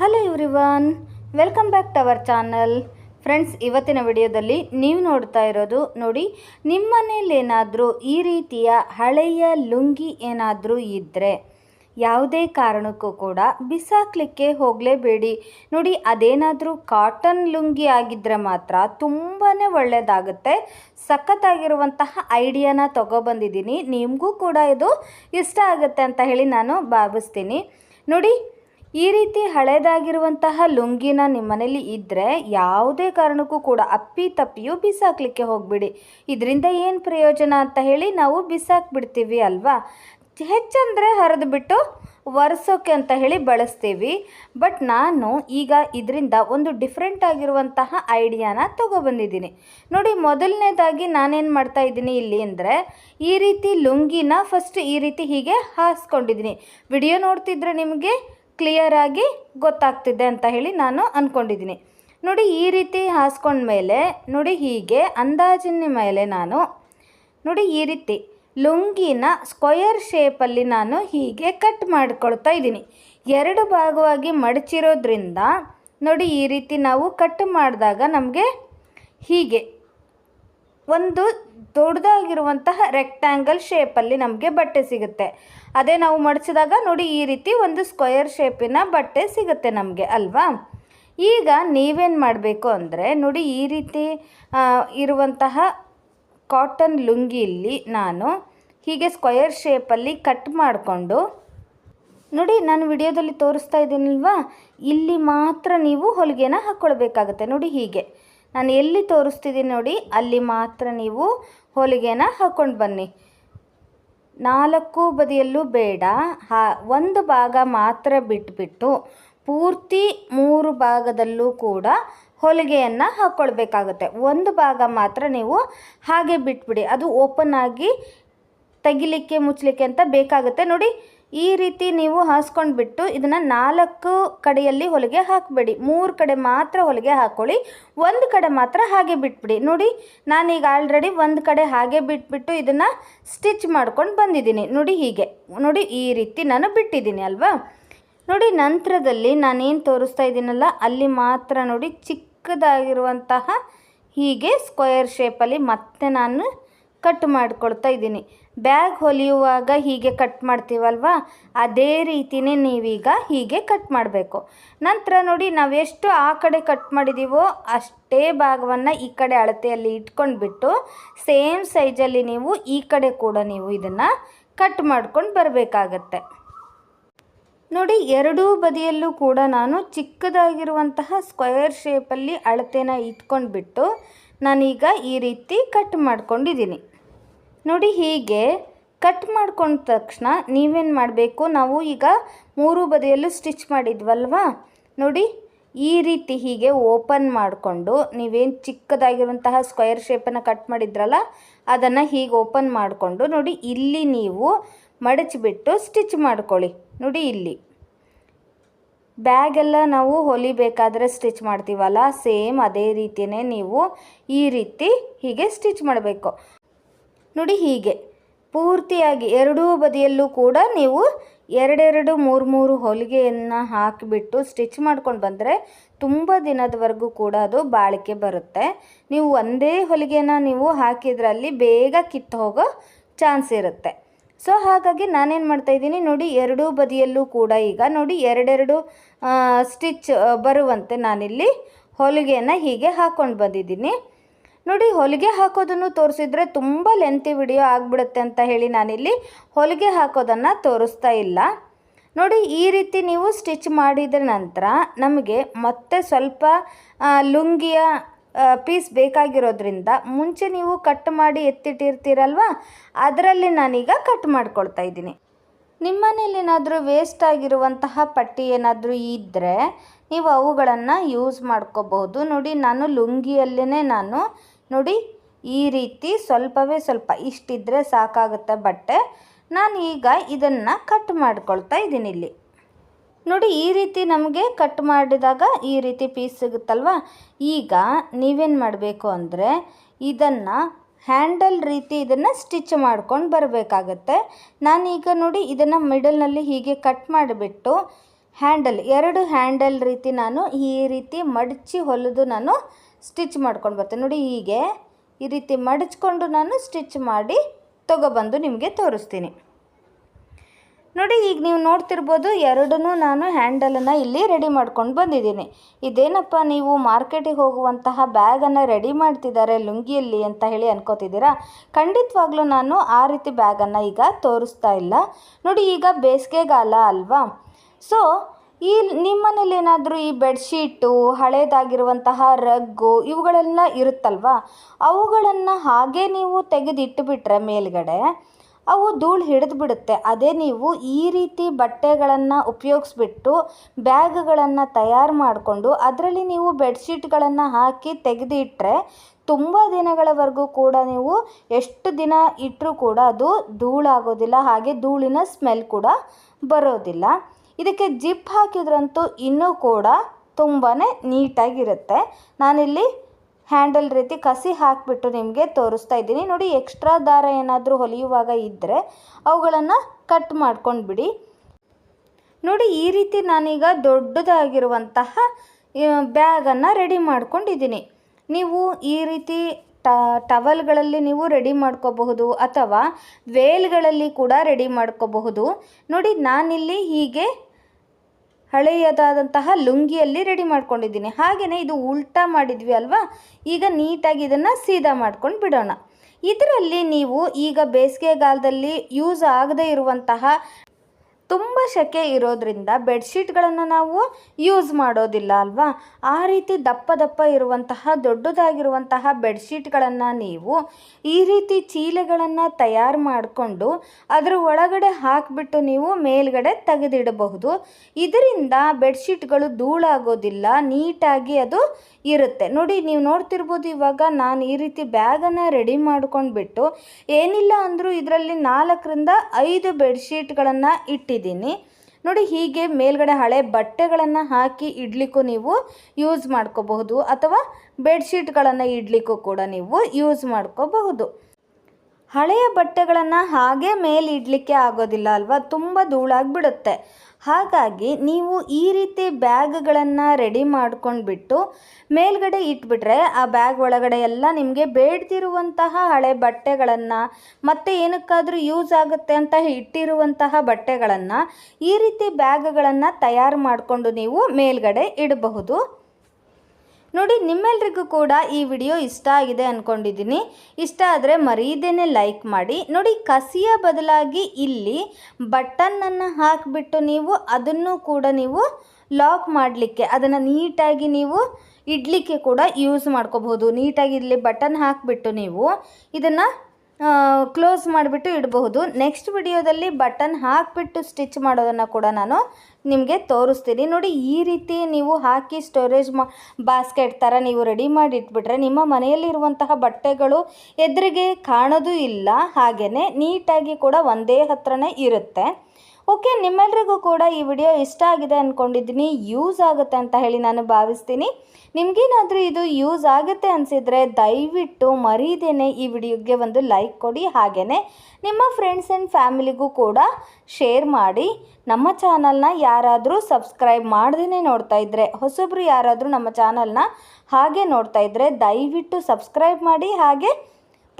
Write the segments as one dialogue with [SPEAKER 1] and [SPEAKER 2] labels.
[SPEAKER 1] Hello everyone welcome back to our channel friends ಇವತ್ತಿನ ವಿಡಿಯೋದಲ್ಲಿ ನೀವು ನೋಡ್ತಾ ಇರೋದು ನೋಡಿ ನಿಮ್ಮ ಮನೇಲೇನಾದರೂ ಈ ರೀತಿಯ ಹಳೆಯ ಲುಂಗಿ ಏನಾದರೂ ಇದ್ದರೆ ಯಾವುದೇ ಕಾರಣಕ್ಕೂ ಕೂಡ ಬಿಸಾಕಲಿಕ್ಕೆ ಹೋಗಲೇಬೇಡಿ. ನೋಡಿ, ಅದೇನಾದರೂ ಕಾಟನ್ ಲುಂಗಿ ಆಗಿದ್ದರೆ ಮಾತ್ರ ತುಂಬಾ ಒಳ್ಳೆಯದಾಗುತ್ತೆ ಸಖತ್ತಾಗಿರುವಂತಹ ಐಡಿಯಾನ ತೊಗೊಬಂದಿದ್ದೀನಿ. ನಿಮಗೂ ಕೂಡ ಇದು ಇಷ್ಟ ಆಗುತ್ತೆ ಅಂತ ಹೇಳಿ ನಾನು ಭಾವಿಸ್ತೀನಿ. ನೋಡಿ ಈ ರೀತಿ ಹಳೇದಾಗಿರುವಂತಹ ಲುಂಗಿನ ನಿಮ್ಮ ಮನೇಲಿ ಇದ್ದರೆ ಯಾವುದೇ ಕಾರಣಕ್ಕೂ ಕೂಡ ಅಪ್ಪಿ ತಪ್ಪಿಯೂ ಬಿಸಾಕ್ಲಿಕ್ಕೆ ಹೋಗಬೇಡಿ. ಇದರಿಂದ ಏನು ಪ್ರಯೋಜನ ಅಂತ ಹೇಳಿ ನಾವು ಬಿಸಾಕ್ಬಿಡ್ತೀವಿ ಅಲ್ವಾ? ಹೆಚ್ಚಂದರೆ ಹರಿದು ಬಿಟ್ಟು ಒರೆಸೋಕೆ ಅಂತ ಹೇಳಿ ಬಳಸ್ತೀವಿ. ಬಟ್ ನಾನು ಈಗ ಇದರಿಂದ ಒಂದು ಡಿಫ್ರೆಂಟ್ ಆಗಿರುವಂತಹ ಐಡಿಯಾನ ತೊಗೊಬಂದಿದ್ದೀನಿ. ನೋಡಿ, ಮೊದಲನೇದಾಗಿ ನಾನೇನು ಮಾಡ್ತಾ ಇದ್ದೀನಿ ಇಲ್ಲಿ ಅಂದರೆ ಈ ರೀತಿ ಲುಂಗಿನ ಫಸ್ಟ್ ಈ ರೀತಿ ಹೀಗೆ ಹಾಸ್ಕೊಂಡಿದ್ದೀನಿ. ವಿಡಿಯೋ ನೋಡ್ತಿದ್ರೆ ನಿಮಗೆ ಕ್ಲಿಯರಾಗಿ ಗೊತ್ತಾಗ್ತಿದೆ ಅಂತ ಹೇಳಿ ನಾನು ಅಂದ್ಕೊಂಡಿದ್ದೀನಿ ನೋಡಿ, ಈ ರೀತಿ ಹಾಸ್ಕೊಂಡ್ಮೇಲೆ ನೋಡಿ ಹೀಗೆ, ಅಂದಾಜಿನ ಮೇಲೆ ನಾನು, ನೋಡಿ ಈ ರೀತಿ, ಲುಂಗಿನ ಸ್ಕ್ವಯರ್ ಶೇಪಲ್ಲಿ ನಾನು ಹೀಗೆ ಕಟ್ ಮಾಡ್ಕೊಳ್ತಾ ಇದ್ದೀನಿ. ಎರಡು ಭಾಗವಾಗಿ ಮಡಚಿರೋದ್ರಿಂದ, ನೋಡಿ ಈ ರೀತಿ ನಾವು ಕಟ್ ಮಾಡಿದಾಗ ನಮಗೆ ಹೀಗೆ, ಒಂದು ದೊಡ್ಡದಾಗಿರುವಂತಹ ರೆಕ್ಟ್ಯಾಂಗಲ್ ಶೇಪಲ್ಲಿ ನಮಗೆ ಬಟ್ಟೆ ಸಿಗುತ್ತೆ. ಅದೇ ನಾವು ಮಡಚಿದಾಗ ನೋಡಿ ಈ ರೀತಿ ಒಂದು ಸ್ಕ್ವಯರ್ ಶೇಪಿನ ಬಟ್ಟೆ ಸಿಗುತ್ತೆ ನಮಗೆ, ಅಲ್ವಾ? ಈಗ ನೀವೇನು ಮಾಡಬೇಕು ಅಂದರೆ ನೋಡಿ ಈ ರೀತಿ ಇರುವಂತಹ ಕಾಟನ್ ಲುಂಗಿಯಲ್ಲಿ ನಾನು ಹೀಗೆ ಸ್ಕ್ವಯರ್ ಶೇಪಲ್ಲಿ ಕಟ್ ಮಾಡಿಕೊಂಡು, ನೋಡಿ ನಾನು ವಿಡಿಯೋದಲ್ಲಿ ತೋರಿಸ್ತಾ ಇದ್ದೀನಲ್ವಾ? ಇಲ್ಲಿ ಮಾತ್ರ ನೀವು ಹೊಲಿಗೆನ ಹಾಕ್ಕೊಳ್ಬೇಕಾಗತ್ತೆ ನೋಡಿ ಹೀಗೆ. ನಾನು ಎಲ್ಲಿ ತೋರಿಸ್ತಿದ್ದೀನಿ ನೋಡಿ, ಅಲ್ಲಿ ಮಾತ್ರ ನೀವು ಹೊಲಿಗೆನ ಹಾಕ್ಕೊಂಡು ಬನ್ನಿ. ನಾಲ್ಕು ಬದಿಯಲ್ಲೂ ಬೇಡ. ಹಾ, ಒಂದು ಭಾಗ ಮಾತ್ರ ಬಿಟ್ಬಿಟ್ಟು ಪೂರ್ತಿ ಮೂರು ಭಾಗದಲ್ಲೂ ಕೂಡ ಹೊಲಿಗೆಯನ್ನು ಹಾಕ್ಕೊಳ್ಬೇಕಾಗುತ್ತೆ ಒಂದು ಭಾಗ ಮಾತ್ರ ನೀವು ಹಾಗೆ ಬಿಟ್ಬಿಡಿ. ಅದು ಓಪನ್ ಆಗಿ ತೆಗಿಲಿಕ್ಕೆ, ಮುಚ್ಚಲಿಕ್ಕೆ ಅಂತ ಬೇಕಾಗುತ್ತೆ. ನೋಡಿ ಈ ರೀತಿ ನೀವು ಹಾಸ್ಕೊಂಡ್ಬಿಟ್ಟು ಇದನ್ನು ನಾಲ್ಕು ಕಡೆಯಲ್ಲಿ ಹೊಲಿಗೆ ಹಾಕಬೇಡಿ. ಮೂರು ಕಡೆ ಮಾತ್ರ ಹೊಲಿಗೆ ಹಾಕ್ಕೊಳ್ಳಿ ಒಂದು ಕಡೆ ಮಾತ್ರ ಹಾಗೆ ಬಿಟ್ಬಿಡಿ. ನೋಡಿ, ನಾನೀಗ ಆಲ್ರೆಡಿ ಒಂದು ಕಡೆ ಹಾಗೆ ಬಿಟ್ಬಿಟ್ಟು ಇದನ್ನು ಸ್ಟಿಚ್ ಮಾಡ್ಕೊಂಡು ಬಂದಿದ್ದೀನಿ. ನೋಡಿ ಹೀಗೆ. ನೋಡಿ, ಈ ರೀತಿ ನಾನು ಬಿಟ್ಟಿದ್ದೀನಿ ಅಲ್ವಾ? ನೋಡಿ, ನಂತರದಲ್ಲಿ ನಾನೇನು ತೋರಿಸ್ತಾ ಇದ್ದೀನಲ್ಲ, ಅಲ್ಲಿ ಮಾತ್ರ ನೋಡಿ ಚಿಕ್ಕದಾಗಿರುವಂತಹ ಹೀಗೆ ಸ್ಕ್ವಯರ್ ಶೇಪಲ್ಲಿ ಮತ್ತೆ ನಾನು ಕಟ್ ಮಾಡ್ಕೊಳ್ತಾ ಇದ್ದೀನಿ. ಬ್ಯಾಗ್ ಹೊಲಿಯುವಾಗ ಹೀಗೆ ಕಟ್ ಮಾಡ್ತೀವಲ್ವಾ? ಅದೇ ರೀತಿನೇ ನೀವೀಗ ಹೀಗೆ ಕಟ್ ಮಾಡಬೇಕು. ನಂತರ ನೋಡಿ ನಾವು ಎಷ್ಟು ಆ ಕಡೆ ಕಟ್ ಮಾಡಿದ್ದೀವೋ ಅಷ್ಟೇ ಭಾಗವನ್ನು ಈ ಕಡೆ ಅಳತೆಯಲ್ಲಿ ಇಟ್ಕೊಂಡ್ಬಿಟ್ಟು ಸೇಮ್ ಸೈಜಲ್ಲಿ ನೀವು ಈ ಕಡೆ ಕೂಡ ನೀವು ಇದನ್ನು ಕಟ್ ಮಾಡ್ಕೊಂಡು ಬರಬೇಕಾಗತ್ತೆ. ನೋಡಿ ಎರಡೂ ಬದಿಯಲ್ಲೂ ಕೂಡ ನಾನು ಚಿಕ್ಕದಾಗಿರುವಂತಹ ಸ್ಕ್ವಯರ್ ಶೇಪಲ್ಲಿ ಅಳತೆನ ಇಟ್ಕೊಂಡ್ಬಿಟ್ಟು ನಾನೀಗ ಈ ರೀತಿ ಕಟ್ ಮಾಡ್ಕೊಂಡಿದ್ದೀನಿ. ನೋಡಿ ಹೀಗೆ ಕಟ್ ಮಾಡ್ಕೊಂಡ ತಕ್ಷಣ ನೀವೇನು ಮಾಡಬೇಕು? ನಾವು ಈಗ ಮೂರು ಬದಿಯಲ್ಲೂ ಸ್ಟಿಚ್ ಮಾಡಿದ್ವಲ್ವಾ? ನೋಡಿ ಈ ರೀತಿ ಹೀಗೆ ಓಪನ್ ಮಾಡಿಕೊಂಡು ನೀವೇನು ಚಿಕ್ಕದಾಗಿರುವಂತಹ ಸ್ಕ್ವೇರ್ ಶೇಪನ್ನು ಕಟ್ ಮಾಡಿದ್ರಲ್ಲ, ಅದನ್ನು ಹೀಗೆ ಓಪನ್ ಮಾಡಿಕೊಂಡು ನೋಡಿ ಇಲ್ಲಿ ನೀವು ಮಡಚಿಬಿಟ್ಟು ಸ್ಟಿಚ್ ಮಾಡ್ಕೊಳ್ಳಿ. ನೋಡಿ ಇಲ್ಲಿ. ಬ್ಯಾಗೆಲ್ಲ ನಾವು ಹೊಲಿಬೇಕಾದ್ರೆ ಸ್ಟಿಚ್ ಮಾಡ್ತೀವಲ್ಲ, ಸೇಮ್ ಅದೇ ರೀತಿಯೇ ನೀವು ಈ ರೀತಿ ಹೀಗೆ ಸ್ಟಿಚ್ ಮಾಡಬೇಕು. ನೋಡಿ ಹೀಗೆ. ಪೂರ್ತಿಯಾಗಿ ಎರಡೂ ಬದಿಯಲ್ಲೂ ಕೂಡ ನೀವು ಎರಡೆರಡು ಮೂರು ಮೂರು ಹೊಲಿಗೆಯನ್ನು ಹಾಕಿಬಿಟ್ಟು ಸ್ಟಿಚ್ ಮಾಡ್ಕೊಂಡು ಬಂದರೆ ತುಂಬ ದಿನದವರೆಗೂ ಕೂಡ ಅದು ಬಾಳಿಕೆ ಬರುತ್ತೆ. ನೀವು ಒಂದೇ ಹೊಲಿಗೆನ ನೀವು ಹಾಕಿದ್ರಲ್ಲಿ ಬೇಗ ಕಿತ್ತು ಹೋಗೋ ಚಾನ್ಸ್ ಇರುತ್ತೆ. ಸೊ ಹಾಗಾಗಿ ನಾನೇನು ಮಾಡ್ತಾ ಇದ್ದೀನಿ, ನೋಡಿ ಎರಡೂ ಬದಿಯಲ್ಲೂ ಕೂಡ ಈಗ ನೋಡಿ ಎರಡೆರಡು ಸ್ಟಿಚ್ ಬರುವಂತೆ ನಾನಿಲ್ಲಿ ಹೊಲಿಗೆಯನ್ನು ಹೀಗೆ ಹಾಕ್ಕೊಂಡು ಬಂದಿದ್ದೀನಿ. ನೋಡಿ, ಹೊಲಿಗೆ ಹಾಕೋದನ್ನು ತೋರಿಸಿದ್ರೆ ತುಂಬ ಲೆಂತಿ ವಿಡಿಯೋ ಆಗಿಬಿಡುತ್ತೆ ಅಂತ ಹೇಳಿ ನಾನಿಲ್ಲಿ ಹೊಲಿಗೆ ಹಾಕೋದನ್ನು ತೋರಿಸ್ತಾ ಇಲ್ಲ. ನೋಡಿ, ಈ ರೀತಿ ನೀವು ಸ್ಟಿಚ್ ಮಾಡಿದ ನಂತರ ನಮಗೆ ಮತ್ತೆ ಸ್ವಲ್ಪ ಲುಂಗಿಯ ಪೀಸ್ ಬೇಕಾಗಿರೋದ್ರಿಂದ ಮುಂಚೆ ನೀವು ಕಟ್ ಮಾಡಿ ಎತ್ತಿಟ್ಟಿರ್ತೀರಲ್ವ, ಅದರಲ್ಲಿ ನಾನೀಗ ಕಟ್ ಮಾಡ್ಕೊಳ್ತಾ ಇದ್ದೀನಿ. ನಿಮ್ಮ ಮನೇಲಿ ಏನಾದರೂ ವೇಸ್ಟ್ ಆಗಿರುವಂತಹ ಪಟ್ಟಿ ಏನಾದರೂ ಇದ್ದರೆ ನೀವು ಅವುಗಳನ್ನು ಯೂಸ್ ಮಾಡ್ಕೋಬಹುದು. ನೋಡಿ, ನಾನು ಲುಂಗಿಯಲ್ಲೇ ನಾನು ನೋಡಿ, ಈ ರೀತಿ ಸ್ವಲ್ಪವೇ ಸ್ವಲ್ಪ ಇಷ್ಟಿದ್ರೆ ಸಾಕಾಗುತ್ತೆ ಬಟ್ಟೆ. ನಾನು ಈಗ ಇದನ್ನು ಕಟ್ ಮಾಡ್ಕೊಳ್ತಾ ಇದ್ದೀನಿ ಇಲ್ಲಿ. ನೋಡಿ, ಈ ರೀತಿ ನಮಗೆ ಕಟ್ ಮಾಡಿದಾಗ ಈ ರೀತಿ ಪೀಸ್ ಸಿಗುತ್ತಲ್ವ? ಈಗ ನೀವೇನು ಮಾಡಬೇಕು ಅಂದರೆ ಇದನ್ನು ಹ್ಯಾಂಡಲ್ ರೀತಿ ಇದನ್ನು ಸ್ಟಿಚ್ ಮಾಡ್ಕೊಂಡು ಬರಬೇಕಾಗತ್ತೆ. ನಾನೀಗ ನೋಡಿ, ಇದನ್ನು ಮಿಡಲ್ನಲ್ಲಿ ಹೀಗೆ ಕಟ್ ಮಾಡಿಬಿಟ್ಟು ಹ್ಯಾಂಡಲ್ ಎರಡು ಹ್ಯಾಂಡಲ್ ರೀತಿ ನಾನು ಈ ರೀತಿ ಮಡಚಿ ಹೊಲಿದು ನಾನು ಸ್ಟಿಚ್ ಮಾಡ್ಕೊಂಡು ಬರ್ತೇನೆ. ನೋಡಿ ಹೀಗೆ ಈ ರೀತಿ ಮಡಚ್ಕೊಂಡು ನಾನು ಸ್ಟಿಚ್ ಮಾಡಿ ತೊಗೊಬಂದು ನಿಮಗೆ ತೋರಿಸ್ತೀನಿ. ನೋಡಿ ಈಗ ನೀವು ನೋಡ್ತಿರ್ಬೋದು ಎರಡನ್ನೂ ನಾನು ಹ್ಯಾಂಡಲನ್ನು ಇಲ್ಲಿ ರೆಡಿ ಮಾಡ್ಕೊಂಡು ಬಂದಿದ್ದೀನಿ. ಇದೇನಪ್ಪ ನೀವು ಮಾರ್ಕೆಟಿಗೆ ಹೋಗುವಂತಹ ಬ್ಯಾಗನ್ನು ರೆಡಿ ಮಾಡ್ತಿದ್ದಾರೆ ಲುಂಗಿಯಲ್ಲಿ ಅಂತ ಹೇಳಿ ಅನ್ಕೋತಿದ್ದೀರಾ? ಖಂಡಿತವಾಗ್ಲೂ ನಾನು ಆ ರೀತಿ ಬ್ಯಾಗನ್ನು ಈಗ ತೋರಿಸ್ತಾ ಇಲ್ಲ. ನೋಡಿ ಈಗ ಬೇಸಿಗೆಗಾಲ ಅಲ್ವಾ? ಸೊ ಈ ನಿಮ್ಮನೇಲಿ ಏನಾದರೂ ಈ ಬೆಡ್ಶೀಟು, ಹಳೇದಾಗಿರುವಂತಹ ರಗ್ಗು ಇವುಗಳೆಲ್ಲ ಇರುತ್ತಲ್ವಾ? ಅವುಗಳನ್ನು ಹಾಗೆ ನೀವು ತೆಗೆದಿಟ್ಟುಬಿಟ್ರೆ ಮೇಲುಗಡೆ ಅವು ಧೂಳು ಹಿಡಿದು ಬಿಡುತ್ತೆ ಅದೇ ನೀವು ಈ ರೀತಿ ಬಟ್ಟೆಗಳನ್ನು ಉಪಯೋಗಿಸ್ಬಿಟ್ಟು ಬ್ಯಾಗ್ಗಳನ್ನು ತಯಾರು ಮಾಡಿಕೊಂಡು ಅದರಲ್ಲಿ ನೀವು ಬೆಡ್ಶೀಟ್ಗಳನ್ನು ಹಾಕಿ ತೆಗೆದಿಟ್ಟರೆ ತುಂಬ ದಿನಗಳವರೆಗೂ ಕೂಡ ನೀವು ಎಷ್ಟು ದಿನ ಇಟ್ಟರೂ ಕೂಡ ಅದು ಧೂಳಾಗೋದಿಲ್ಲ, ಹಾಗೆ ಧೂಳಿನ ಸ್ಮೆಲ್ ಕೂಡ ಬರೋದಿಲ್ಲ. ಇದಕ್ಕೆ ಜಿಪ್ ಹಾಕಿದ್ರಂತೂ ಇನ್ನೂ ಕೂಡ ತುಂಬಾ ನೀಟಾಗಿರುತ್ತೆ. ನಾನಿಲ್ಲಿ ಹ್ಯಾಂಡಲ್ ರೀತಿ ಕಸಿ ಹಾಕಿಬಿಟ್ಟು ನಿಮಗೆ ತೋರಿಸ್ತಾ ಇದ್ದೀನಿ. ನೋಡಿ, ಎಕ್ಸ್ಟ್ರಾ ದಾರ ಏನಾದರೂ ಹೊಲಿಯುವಾಗ ಇದ್ದರೆ ಅವುಗಳನ್ನು ಕಟ್ ಮಾಡ್ಕೊಂಡು ಬಿಡಿ ನೋಡಿ, ಈ ರೀತಿ ನಾನೀಗ ದೊಡ್ಡದಾಗಿರುವಂತಹ ಬ್ಯಾಗನ್ನು ರೆಡಿ ಮಾಡ್ಕೊಂಡಿದ್ದೀನಿ. ನೀವು ಈ ರೀತಿ ಟ, ಟವಲ್ಗಳಲ್ಲಿ ನೀವು ರೆಡಿ ಮಾಡ್ಕೋಬಹುದು ಅಥವಾ ವೇಲ್ಗಳಲ್ಲಿ ಕೂಡ ರೆಡಿ ಮಾಡ್ಕೋಬಹುದು. ನೋಡಿ, ನಾನಿಲ್ಲಿ ಹೀಗೆ ಹಳೆಯದಾದಂತಹ ಲುಂಗಿಯಲ್ಲಿ ರೆಡಿ ಮಾಡ್ಕೊಂಡಿದ್ದೀನಿ. ಹಾಗೆಯೇ ಇದು ಉಲ್ಟಾ ಮಾಡಿದ್ವಿ ಅಲ್ವಾ? ಈಗ ನೀಟಾಗಿ ಇದನ್ನು ಸೀದಾ ಮಾಡ್ಕೊಂಡು ಬಿಡೋಣ. ಇದರಲ್ಲಿ ನೀವು ಈಗ ಬೇಸಿಗೆಗಾಲದಲ್ಲಿ ಯೂಸ್ ಆಗದೇ ಇರುವಂತಹ ತುಂಬ ಸೆಕೆ ಇರೋದ್ರಿಂದ ಬೆಡ್ಶೀಟ್ಗಳನ್ನು ನಾವು ಯೂಸ್ ಮಾಡೋದಿಲ್ಲ ಅಲ್ವಾ? ಆ ರೀತಿ ದಪ್ಪ ದಪ್ಪ ಇರುವಂತಹ, ದೊಡ್ಡದಾಗಿರುವಂತಹ ಬೆಡ್ಶೀಟ್ಗಳನ್ನು ನೀವು ಈ ರೀತಿ ಚೀಲೆಗಳನ್ನು ತಯಾರು ಮಾಡಿಕೊಂಡು ಅದರ ಒಳಗಡೆ ಹಾಕಿಬಿಟ್ಟು ನೀವು ಮೇಲ್ಗಡೆ ತೆಗೆದಿಡಬಹುದು. ಇದರಿಂದ ಬೆಡ್ಶೀಟ್ಗಳು ಧೂಳಾಗೋದಿಲ್ಲ, ನೀಟಾಗಿ ಅದು ಇರುತ್ತೆ. ನೋಡಿ, ನೀವು ನೋಡ್ತಿರ್ಬೋದು ಇವಾಗ ನಾನು ಈ ರೀತಿ ಬ್ಯಾಗನ್ನು ರೆಡಿ ಮಾಡ್ಕೊಂಡ್ಬಿಟ್ಟು ಏನಿಲ್ಲ ಅಂದರೂ ಇದರಲ್ಲಿ ನಾಲ್ಕರಿಂದ ಐದು ಬೆಡ್ಶೀಟ್ಗಳನ್ನು ಇಟ್ಟಿದ್ದೀನಿ. ನೋಡಿ, ಹೀಗೆ ಮೇಲ್ಗಡೆ ಹಳೆ ಬಟ್ಟೆಗಳನ್ನು ಹಾಕಿ ಇಡ್ಲಿಕ್ಕೂ ನೀವು ಯೂಸ್ ಮಾಡ್ಕೋಬಹುದು ಅಥವಾ ಬೆಡ್ಶೀಟ್ಗಳನ್ನು ಇಡ್ಲಿಕ್ಕೂ ಕೂಡ ನೀವು ಯೂಸ್ ಮಾಡ್ಕೋಬಹುದು. ಹಳೆಯ ಬಟ್ಟೆಗಳನ್ನು ಹಾಗೆ ಮೇಲೆ ಇಡಲಿಕ್ಕೆ ಆಗೋದಿಲ್ಲ ಅಲ್ವಾ? ತುಂಬ ಧೂಳಾಗಿಬಿಡುತ್ತೆ. ಹಾಗಾಗಿ ನೀವು ಈ ರೀತಿ ಬ್ಯಾಗ್ಗಳನ್ನು ರೆಡಿ ಮಾಡ್ಕೊಂಡ್ಬಿಟ್ಟು ಮೇಲ್ಗಡೆ ಇಟ್ಬಿಟ್ರೆ ಆ ಬ್ಯಾಗ್ ಒಳಗಡೆ ಎಲ್ಲ ನಿಮಗೆ ಬೇಡ್ದಿರುವಂತಹ ಹಳೆ ಬಟ್ಟೆಗಳನ್ನು ಮತ್ತು ಏನಕ್ಕಾದರೂ ಯೂಸ್ ಆಗುತ್ತೆ ಅಂತ ಇಟ್ಟಿರುವಂತಹ ಬಟ್ಟೆಗಳನ್ನು ಈ ರೀತಿ ಬ್ಯಾಗ್ಗಳನ್ನು ತಯಾರು ಮಾಡಿಕೊಂಡು ನೀವು ಮೇಲ್ಗಡೆ ಇಡಬಹುದು. ನೋಡಿ, ನಿಮ್ಮೆಲ್ರಿಗೂ ಕೂಡ ಈ ವಿಡಿಯೋ ಇಷ್ಟ ಆಗಿದೆ ಅಂದ್ಕೊಂಡಿದ್ದೀನಿ ಇಷ್ಟ ಆದರೆ ಮರೀದೇನೆ ಲೈಕ್ ಮಾಡಿ. ನೋಡಿ, ಕಸಿಯ ಬದಲಾಗಿ ಇಲ್ಲಿ ಬಟನ್ನನ್ನು ಹಾಕಿಬಿಟ್ಟು ನೀವು ಅದನ್ನು ಕೂಡ ನೀವು ಲಾಕ್ ಮಾಡಲಿಕ್ಕೆ, ಅದನ್ನು ನೀಟಾಗಿ ನೀವು ಇಡಲಿಕ್ಕೆ ಕೂಡ ಯೂಸ್ ಮಾಡ್ಕೋಬಹುದು. ನೀಟಾಗಿ ಇಲ್ಲಿ ಬಟನ್ ಹಾಕಿಬಿಟ್ಟು ನೀವು ಇದನ್ನು ಕ್ಲೋಸ್ ಮಾಡಿಬಿಟ್ಟು ಇಡಬಹುದು. ನೆಕ್ಸ್ಟ್ ವಿಡಿಯೋದಲ್ಲಿ ಬಟನ್ ಹಾಕಿಬಿಟ್ಟು ಸ್ಟಿಚ್ ಮಾಡೋದನ್ನು ಕೂಡ ನಾನು ನಿಮಗೆ ತೋರಿಸ್ತೀನಿ. ನೋಡಿ, ಈ ರೀತಿ ನೀವು ಹಾಕಿ ಸ್ಟೋರೇಜ್ ಮಾ ಬಾಸ್ಕೆಟ್ ಥರ ನೀವು ರೆಡಿ ಮಾಡಿ ಇಟ್ಬಿಟ್ರೆ ನಿಮ್ಮ ಮನೆಯಲ್ಲಿರುವಂತಹ ಬಟ್ಟೆಗಳು ಎದುರಿಗೆ ಕಾಣೋದು ಇಲ್ಲ. ಹಾಗೆಯೇ ನೀಟಾಗಿ ಕೂಡ ಒಂದೇ ಹತ್ರನೇ ಇರುತ್ತೆ. ಓಕೆ, ನಿಮ್ಮೆಲ್ರಿಗೂ ಕೂಡ ಈ ವಿಡಿಯೋ ಇಷ್ಟ ಆಗಿದೆ ಅಂದ್ಕೊಂಡಿದ್ದೀನಿ ಯೂಸ್ ಆಗುತ್ತೆ ಅಂತ ಹೇಳಿ ನಾನು ಭಾವಿಸ್ತೀನಿ. ನಿಮಗೇನಾದರೂ ಇದು ಯೂಸ್ ಆಗುತ್ತೆ ಅನಿಸಿದರೆ ದಯವಿಟ್ಟು ಮರೀದೇನೆ ಈ ವಿಡಿಯೋಗೆ ಒಂದು ಲೈಕ್ ಕೊಡಿ. ಹಾಗೇ ನಿಮ್ಮ ಫ್ರೆಂಡ್ಸ್ ಆ್ಯಂಡ್ ಫ್ಯಾಮಿಲಿಗೂ ಕೂಡ ಶೇರ್ ಮಾಡಿ. ನಮ್ಮ ಚಾನಲ್ನ ಯಾರಾದರೂ ಸಬ್ಸ್ಕ್ರೈಬ್ ಮಾಡ್ದೇ ನೋಡ್ತಾ ಇದ್ದರೆ ಹೊಸೊಬ್ರು ಯಾರಾದರೂ ನಮ್ಮ ಚಾನಲ್ನ ಹಾಗೆ ನೋಡ್ತಾ ಇದ್ದರೆ ದಯವಿಟ್ಟು ಸಬ್ಸ್ಕ್ರೈಬ್ ಮಾಡಿ. ಹಾಗೆ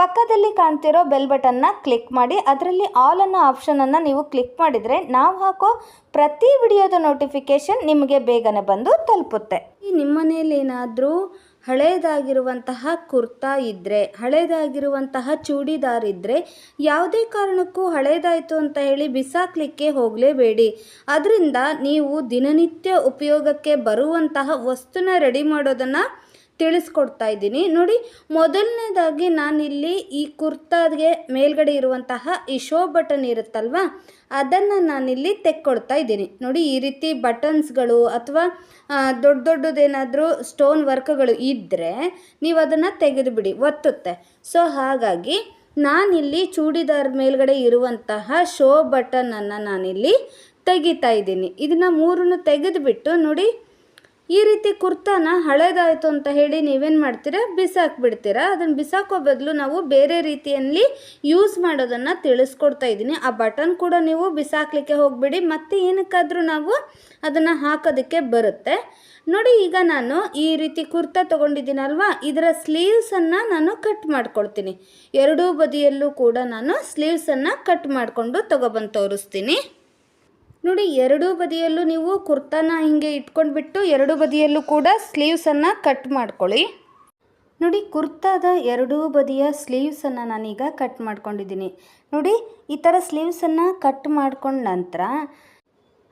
[SPEAKER 1] ಪಕ್ಕದಲ್ಲಿ ಕಾಣ್ತಿರೋ ಬೆಲ್ ಬಟನ್ನ ಕ್ಲಿಕ್ ಮಾಡಿ, ಅದರಲ್ಲಿ ಆಲ್ ಅನ್ನೋ ಆಪ್ಷನನ್ನು ನೀವು ಕ್ಲಿಕ್ ಮಾಡಿದರೆ ನಾವು ಹಾಕೋ ಪ್ರತಿ ವಿಡಿಯೋದ ನೋಟಿಫಿಕೇಷನ್ ನಿಮಗೆ ಬೇಗನೆ ಬಂದು ತಲುಪುತ್ತೆ. ಈ ನಿಮ್ಮನೇಲಿ ಏನಾದರೂ ಹಳೇದಾಗಿರುವಂತಹ ಕುರ್ತಾ ಇದ್ದರೆ ಹಳೇದಾಗಿರುವಂತಹ ಚೂಡಿದಾರ್ ಇದ್ದರೆ ಯಾವುದೇ ಕಾರಣಕ್ಕೂ ಹಳೇದಾಯಿತು ಅಂತ ಹೇಳಿ ಬಿಸಾಕಲಿಕ್ಕೆ ಹೋಗಲೇಬೇಡಿ. ಅದರಿಂದ ನೀವು ದಿನನಿತ್ಯ ಉಪಯೋಗಕ್ಕೆ ಬರುವಂತಹ ವಸ್ತುನ ರೆಡಿ ಮಾಡೋದನ್ನು ತಿಳಿಸ್ಕೊಡ್ತಾ ಇದ್ದೀನಿ. ನೋಡಿ, ಮೊದಲನೇದಾಗಿ ನಾನಿಲ್ಲಿ ಈ ಕುರ್ತಾಗೆ ಮೇಲ್ಗಡೆ ಇರುವಂತಹ ಈ ಶೋ ಬಟನ್ ಇರುತ್ತಲ್ವ, ಅದನ್ನು ನಾನಿಲ್ಲಿ ತೆಕ್ಕೊಡ್ತಾ ಇದ್ದೀನಿ. ನೋಡಿ, ಈ ರೀತಿ ಬಟನ್ಸ್ಗಳು ಅಥವಾ ದೊಡ್ಡ ದೊಡ್ಡದೇನಾದರೂ ಸ್ಟೋನ್ ವರ್ಕ್ಗಳು ಇದ್ದರೆ ನೀವು ಅದನ್ನು ತೆಗೆದುಬಿಡಿ, ಒತ್ತುತ್ತೆ. ಸೊ, ಹಾಗಾಗಿ ನಾನಿಲ್ಲಿ ಚೂಡಿದಾರ್ ಮೇಲ್ಗಡೆ ಇರುವಂತಹ ಶೋ ಬಟನನ್ನು ನಾನಿಲ್ಲಿ ತೆಗಿತಾ ಇದ್ದೀನಿ. ಇದನ್ನು ಮೂರನ್ನು ತೆಗೆದುಬಿಟ್ಟು ನೋಡಿ ಈ ರೀತಿ ಕುರ್ತಾನ ಹಳೇದಾಯಿತು ಅಂತ ಹೇಳಿ ನೀವೇನು ಮಾಡ್ತೀರಾ? ಬಿಸಾಕ್ಬಿಡ್ತೀರಾ? ಅದನ್ನು ಬಿಸಾಕೋ ಬದಲು ನಾವು ಬೇರೆ ರೀತಿಯಲ್ಲಿ ಯೂಸ್ ಮಾಡೋದನ್ನು ತಿಳಿಸ್ಕೊಡ್ತಾ ಇದ್ದೀನಿ. ಆ ಬಟನ್ ಕೂಡ ನೀವು ಬಿಸಾಕ್ಲಿಕ್ಕೆ ಹೋಗಬೇಡಿ. ಮತ್ತೆ ಏನಕ್ಕಾದರೂ ನಾವು ಅದನ್ನು ಹಾಕೋದಕ್ಕೆ ಬರುತ್ತೆ. ನೋಡಿ, ಈಗ ನಾನು ಈ ರೀತಿ ಕುರ್ತಾ ತೊಗೊಂಡಿದ್ದೀನಲ್ವಾ? ಇದರ ಸ್ಲೀವ್ಸನ್ನು ನಾನು ಕಟ್ ಮಾಡ್ಕೊಳ್ತೀನಿ. ಎರಡೂ ಬದಿಯಲ್ಲೂ ಕೂಡ ನಾನು ಸ್ಲೀವ್ಸನ್ನು ಕಟ್ ಮಾಡಿಕೊಂಡು ತೊಗೊಬಂದು ತೋರಿಸ್ತೀನಿ. ನೋಡಿ, ಎರಡೂ ಬದಿಯಲ್ಲೂ ನೀವು ಕುರ್ತಾನ ಹಿಂಗೆ ಇಟ್ಕೊಂಡ್ಬಿಟ್ಟು ಎರಡೂ ಬದಿಯಲ್ಲೂ ಕೂಡ ಸ್ಲೀವ್ಸನ್ನು ಕಟ್ ಮಾಡ್ಕೊಳ್ಳಿ. ನೋಡಿ, ಕುರ್ತಾದ ಎರಡೂ ಬದಿಯ ಸ್ಲೀವ್ಸನ್ನು ನಾನೀಗ ಕಟ್ ಮಾಡ್ಕೊಂಡಿದ್ದೀನಿ. ನೋಡಿ, ಈ ಥರ ಸ್ಲೀವ್ಸನ್ನು ಕಟ್ ಮಾಡ್ಕೊಂಡ ನಂತರ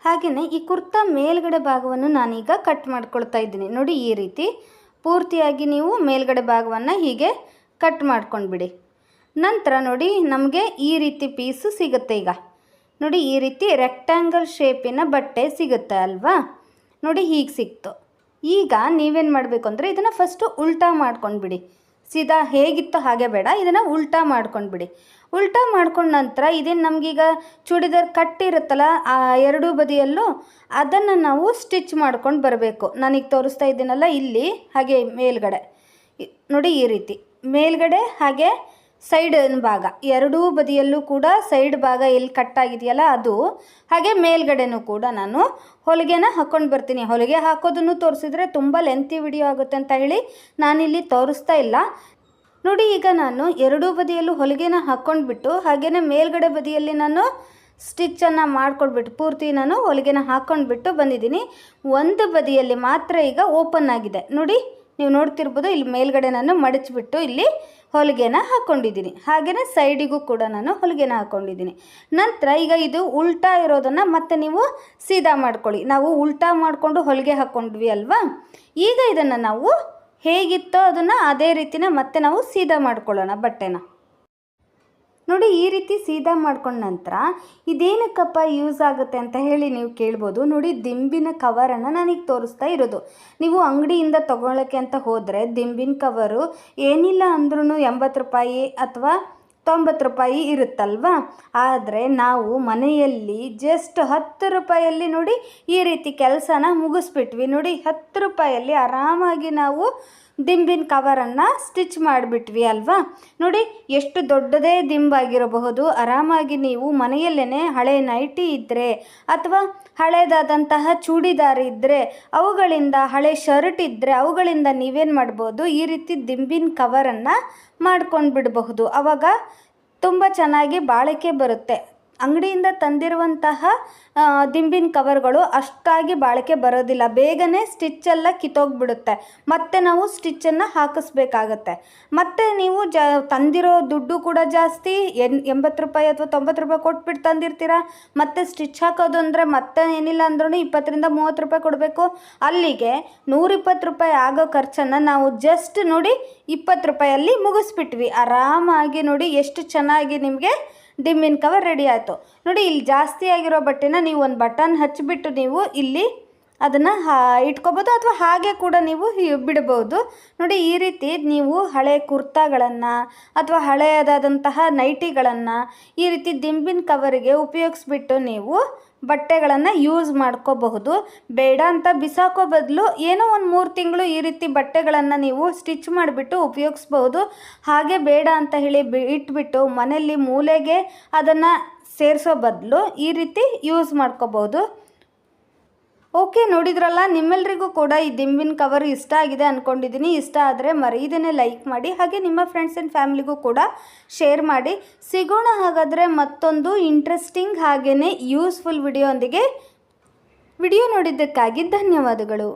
[SPEAKER 1] ಹಾಗೆಯೇ ಈ ಕುರ್ತಾ ಮೇಲ್ಗಡೆ ಭಾಗವನ್ನು ನಾನೀಗ ಕಟ್ ಮಾಡ್ಕೊಳ್ತಾ ಇದ್ದೀನಿ. ನೋಡಿ, ಈ ರೀತಿ ಪೂರ್ತಿಯಾಗಿ ನೀವು ಮೇಲ್ಗಡೆ ಭಾಗವನ್ನು ಹೀಗೆ ಕಟ್ ಮಾಡ್ಕೊಂಡ್ಬಿಡಿ. ನಂತರ ನೋಡಿ, ನಮಗೆ ಈ ರೀತಿ ಪೀಸು ಸಿಗುತ್ತೆ ಈಗ. ನೋಡಿ ಈ ರೀತಿ ರೆಕ್ಟ್ಯಾಂಗಲ್ ಶೇಪಿನ ಬಟ್ಟೆ ಸಿಗುತ್ತೆ ಅಲ್ವಾ? ನೋಡಿ ಹೀಗೆ ಸಿಕ್ತು. ಈಗ ನೀವೇನು ಮಾಡಬೇಕು ಅಂದರೆ ಇದನ್ನು ಫಸ್ಟು ಉಲ್ಟಾ ಮಾಡ್ಕೊಂಡ್ಬಿಡಿ. ಸೀದಾ ಹೇಗಿತ್ತು ಹಾಗೆ ಬೇಡ, ಇದನ್ನು ಉಲ್ಟಾ ಮಾಡ್ಕೊಂಡ್ಬಿಡಿ. ಉಲ್ಟಾ ಮಾಡ್ಕೊಂಡ ನಂತರ ಇದೇನು ನಮಗೀಗ ಚೂಡಿದಾರ್ ಕಟ್ಟಿರುತ್ತಲ್ಲ ಆ ಎರಡೂ ಬದಿಯಲ್ಲೂ ಅದನ್ನು ನಾವು ಸ್ಟಿಚ್ ಮಾಡ್ಕೊಂಡು ಬರಬೇಕು. ನಾನೀಗ ತೋರಿಸ್ತಾ ಇದ್ದೀನಲ್ಲ ಇಲ್ಲಿ, ಹಾಗೆ ಮೇಲ್ಗಡೆ. ನೋಡಿ ಈ ರೀತಿ. ಮೇಲ್ಗಡೆ ಹಾಗೆ ಸೈಡ್ ಭಾಗ. ಎರಡೂ ಬದಿಯಲ್ಲೂ ಕೂಡ ಸೈಡ್ ಭಾಗ ಎಲ್ಲಿ ಕಟ್ಟಾಗಿದೆಯಲ್ಲ ಅದು. ಹಾಗೆ ಮೇಲ್ಗಡೆನೂ ಕೂಡ ನಾನು ಹೊಲಿಗೆನ ಹಾಕ್ಕೊಂಡು ಬರ್ತೀನಿ. ಹೊಲಿಗೆ ಹಾಕೋದನ್ನು ತೋರಿಸಿದ್ರೆ ತುಂಬ ಲೆಂತಿ ವಿಡಿಯೋ ಆಗುತ್ತೆ ಅಂತ ಹೇಳಿ ನಾನಿಲ್ಲಿ ತೋರಿಸ್ತಾ ಇಲ್ಲ. ನೋಡಿ, ಈಗ ನಾನು ಎರಡೂ ಬದಿಯಲ್ಲೂ ಹೊಲಿಗೆನ ಹಾಕ್ಕೊಂಡ್ಬಿಟ್ಟು ಹಾಗೆಯೇ ಮೇಲ್ಗಡೆ ಬದಿಯಲ್ಲಿ ನಾನು ಸ್ಟಿಚ್ಚನ್ನು ಮಾಡಿಕೊಡ್ಬಿಟ್ಟು, ಪೂರ್ತಿ ನಾನು ಹೊಲಿಗೆನ ಹಾಕ್ಕೊಂಡ್ಬಿಟ್ಟು ಬಂದಿದ್ದೀನಿ. ಒಂದು ಬದಿಯಲ್ಲಿ ಮಾತ್ರ ಈಗ ಓಪನ್ ಆಗಿದೆ. ನೋಡಿ ನೀವು ನೋಡ್ತಿರ್ಬೋದು ಇಲ್ಲಿ ಮೇಲ್ಗಡೆ ನಾನು ಮಡಚಿಬಿಟ್ಟು ಇಲ್ಲಿ ಹೊಲಿಗೆನ ಹಾಕ್ಕೊಂಡಿದ್ದೀನಿ ಹಾಗೆಯೇ ಸೈಡಿಗೂ ಕೂಡ ನಾನು ಹೊಲಿಗೆನ ಹಾಕ್ಕೊಂಡಿದ್ದೀನಿ ನಂತರ ಈಗ ಇದು ಉಲ್ಟಾ ಇರೋದನ್ನು ಮತ್ತೆ ನೀವು ಸೀದಾ ಮಾಡ್ಕೊಳ್ಳಿ. ನಾವು ಉಲ್ಟಾ ಮಾಡಿಕೊಂಡು ಹೊಲಿಗೆ ಹಾಕ್ಕೊಂಡ್ವಿ ಅಲ್ವಾ? ಈಗ ಇದನ್ನು ನಾವು ಹೇಗಿತ್ತೋ ಅದನ್ನು ಅದೇ ರೀತಿನ ಮತ್ತೆ ನಾವು ಸೀದಾ ಮಾಡ್ಕೊಳ್ಳೋಣ ಬಟ್ಟೆನ. ನೋಡಿ, ಈ ರೀತಿ ಸೀದಾ ಮಾಡ್ಕೊಂಡ ನಂತರ ಇದೇನಕ್ಕಪ್ಪ ಯೂಸ್ ಆಗುತ್ತೆ ಅಂತ ಹೇಳಿ ನೀವು ಕೇಳ್ಬೋದು. ನೋಡಿ, ದಿಂಬಿನ ಕವರನ್ನು ನನಗೆ ತೋರಿಸ್ತಾ ಇರೋದು. ನೀವು ಅಂಗಡಿಯಿಂದ ತೊಗೊಳಕ್ಕೆ ಅಂತ ಹೋದರೆ ದಿಂಬಿನ ಕವರು ಏನಿಲ್ಲ ಅಂದ್ರೂ ಎಂಬತ್ತು ರೂಪಾಯಿ ಅಥವಾ ತೊಂಬತ್ತು ರೂಪಾಯಿ ಇರುತ್ತಲ್ವಾ? ಆದರೆ ನಾವು ಮನೆಯಲ್ಲಿ ಜಸ್ಟ್ ಹತ್ತು ರೂಪಾಯಲ್ಲಿ ನೋಡಿ ಈ ರೀತಿ ಕೆಲಸನ ಮುಗಿಸ್ಬಿಟ್ವಿ. ನೋಡಿ, ಹತ್ತು ರೂಪಾಯಲ್ಲಿ ಆರಾಮಾಗಿ ನಾವು ದಿಂಬಿನ ಕವರನ್ನು ಸ್ಟಿಚ್ ಮಾಡಿಬಿಟ್ವಿ ಅಲ್ವಾ? ನೋಡಿ, ಎಷ್ಟು ದೊಡ್ಡದೇ ದಿಂಬಾಗಿರಬಹುದು. ಆರಾಮಾಗಿ ನೀವು ಮನೆಯಲ್ಲೇ ಹಳೆ ನೈಟಿ ಇದ್ದರೆ ಅಥವಾ ಹಳೇದಾದಂತಹ ಚೂಡಿದಾರ್ ಇದ್ದರೆ ಅವುಗಳಿಂದ ಹಳೆ ಶರ್ಟ್ ಇದ್ದರೆ ಅವುಗಳಿಂದ ನೀವೇನು ಮಾಡ್ಬೋದು? ಈ ರೀತಿ ದಿಂಬಿನ ಕವರನ್ನು ಮಾಡ್ಕೊಂಡು ಬಿಡಬಹುದು ಅವಾಗ ತುಂಬ ಚೆನ್ನಾಗಿ ಬಾಳಿಕೆ ಬರುತ್ತೆ. ಅಂಗಡಿಯಿಂದ ತಂದಿರುವಂತಹ ದಿಂಬಿನ ಕವರ್ಗಳು ಅಷ್ಟಾಗಿ ಬಾಳಿಕೆ ಬರೋದಿಲ್ಲ. ಬೇಗನೆ ಸ್ಟಿಚ್ಚೆಲ್ಲ ಕಿತ್ತೋಗ್ಬಿಡುತ್ತೆ. ಮತ್ತೆ ನಾವು ಸ್ಟಿಚ್ಚನ್ನು ಹಾಕಿಸ್ಬೇಕಾಗತ್ತೆ. ಮತ್ತೆ ನೀವು ಜ, ತಂದಿರೋ ದುಡ್ಡು ಕೂಡ ಜಾಸ್ತಿ, ಎನ್, ಎಂಬತ್ತು ರೂಪಾಯಿ ಅಥವಾ ತೊಂಬತ್ತು ರೂಪಾಯಿ ಕೊಟ್ಬಿಟ್ಟು ತಂದಿರ್ತೀರ? ಮತ್ತೆ ಸ್ಟಿಚ್ ಹಾಕೋದು ಅಂದರೆ ಮತ್ತೆ ಏನಿಲ್ಲ ಅಂದ್ರೂ ಇಪ್ಪತ್ತರಿಂದ ಮೂವತ್ತು ರೂಪಾಯಿ ಕೊಡಬೇಕು. ಅಲ್ಲಿಗೆ ನೂರಿಪ್ಪತ್ತು ರೂಪಾಯಿ ಆಗೋ ಖರ್ಚನ್ನು ನಾವು ಜಸ್ಟ್ ನೋಡಿ ಇಪ್ಪತ್ತು ರೂಪಾಯಲ್ಲಿ ಮುಗಿಸ್ಬಿಟ್ವಿ. ಆರಾಮಾಗಿ ನೋಡಿ ಎಷ್ಟು ಚೆನ್ನಾಗಿ ನಿಮಗೆ ಡಿಮ್ಮಿನ ಕವರ್ ರೆಡಿ ಆಯಿತು. ನೋಡಿ, ಇಲ್ಲಿ ಜಾಸ್ತಿ ಆಗಿರೋ ಬಟ್ಟೆನ ನೀವು ಒಂದು ಬಟನ್ ಹಚ್ಚಿಬಿಟ್ಟು ನೀವು ಇಲ್ಲಿ ಅದನ್ನು ಇಟ್ಕೋಬೋದು ಅಥವಾ ಹಾಗೆ ಕೂಡ ನೀವು ಬಿಡಬಹುದು. ನೋಡಿ, ಈ ರೀತಿ ನೀವು ಹಳೆ ಕುರ್ತಾಗಳನ್ನು ಅಥವಾ ಹಳೆಯದಾದಂತಹ ನೈಟಿಗಳನ್ನು ಈ ರೀತಿ ದಿಂಬಿನ ಕವರಿಗೆ ಉಪಯೋಗಿಸ್ಬಿಟ್ಟು ನೀವು ಬಟ್ಟೆಗಳನ್ನು ಯೂಸ್ ಮಾಡ್ಕೋಬಹುದು. ಬೇಡ ಅಂತ ಬಿಸಾಕೋ ಬದಲು ಏನೋ ಒಂದು ಮೂರು ತಿಂಗಳು ಈ ರೀತಿ ಬಟ್ಟೆಗಳನ್ನು ನೀವು ಸ್ಟಿಚ್ ಮಾಡಿಬಿಟ್ಟು ಉಪಯೋಗಿಸ್ಬಹುದು ಹಾಗೆ ಬೇಡ ಅಂತ ಹೇಳಿ ಬಿ ಇಟ್ಬಿಟ್ಟು ಮನೆಯಲ್ಲಿ ಮೂಲೆಗೆ ಅದನ್ನು ಸೇರಿಸೋ ಬದಲು ಈ ರೀತಿ ಯೂಸ್ ಮಾಡ್ಕೋಬಹುದು. ಓಕೆ, ನೋಡಿದ್ರಲ್ಲ, ನಿಮ್ಮೆಲ್ರಿಗೂ ಕೂಡ ಈ ದಿಂಬಿನ ಕವರ್ ಇಷ್ಟ ಆಗಿದೆ ಅಂದ್ಕೊಂಡಿದ್ದೀನಿ ಇಷ್ಟ ಆದರೆ ಮರೀದೇ ಲೈಕ್ ಮಾಡಿ, ಹಾಗೆ ನಿಮ್ಮ ಫ್ರೆಂಡ್ಸ್ ಆ್ಯಂಡ್ ಫ್ಯಾಮಿಲಿಗೂ ಕೂಡ ಶೇರ್ ಮಾಡಿ. ಸಿಗೋಣ ಹಾಗಾದರೆ ಮತ್ತೊಂದು ಇಂಟ್ರೆಸ್ಟಿಂಗ್ ಹಾಗೆಯೇ ಯೂಸ್ಫುಲ್ ವಿಡಿಯೋ ಒಂದಿಗೆ. ವಿಡಿಯೋ ನೋಡಿದ್ದಕ್ಕಾಗಿ ಧನ್ಯವಾದಗಳು.